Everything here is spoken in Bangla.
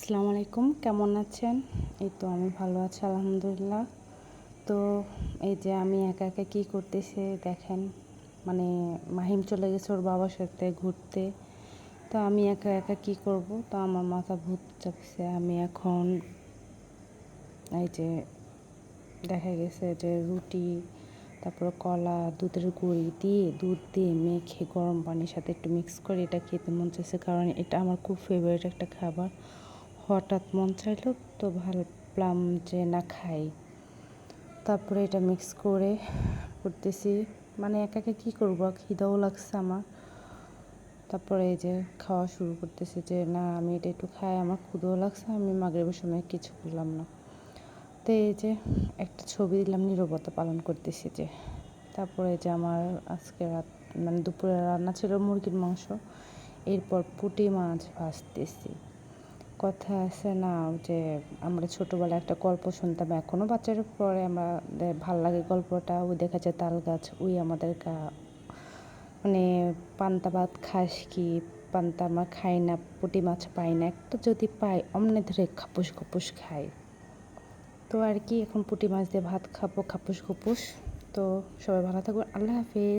আসসালামু আলাইকুম, কেমন আছেন? এই তো আমি ভালো আছি, আলহামদুলিল্লাহ। তো এই যে আমি একা একা কী করতেছি দেখেন মানে মাহিম চলে গেছে ওর বাবার সাথে ঘুরতে। তো আমি একা একা কী করব? তো আমার মাথা ভূত চাপছে। আমি এখন এই যে দেখা গেছে যে রুটি, তারপর কলা, দুধের গুঁড়ি দিয়ে দুধ দিয়ে মেখে গরম পানির সাথে একটু মিক্স করে এটা খেতে মন চাইছে। কারণ এটা আমার খুব ফেভারিট একটা খাবার। হঠাৎ মন চাইলো, তো ভাবলাম যে না খাই। তারপরে এটা মিক্স করে করতেছি। মানে একা একা কী করব? খিদাও লাগছে আমার। তারপরে এই যে খাওয়া শুরু করতেছি যে, না, আমি এটা একটু খাই, আমার ক্ষুদও লাগছে, আমি মাগরিবের সময় কিছু করলাম না। তো এই যে একটা ছবি দিলাম, নীরবতা পালন করতেছি যে। তারপরে যে আমার আজকে রাত মানে দুপুরে রান্না ছিল মুরগির মাংস। এরপর পুঁটি মাছ ভাজতেছি। কথা আছে না যে আমরা ছোটোবেলায় একটা গল্প শুনতাম এখনও বাচ্চারা পরে আমরা ভালো লাগে গল্পটা, ওই দেখা যায় তাল গাছ, ওই আমাদের গা মানে পান্তা ভাত খাস কি, পান্তা আমরা খাই না, পুঁটি মাছ পাই না, একটা যদি পাই, অমনে ধরে খাপুস খুপুস খাই। তো আর কি, এখন পুটি মাছ দিয়ে ভাত খাব, খাপুস খুপুস। তো সবাই ভালো থাকবেন, আল্লাহ হাফিজ।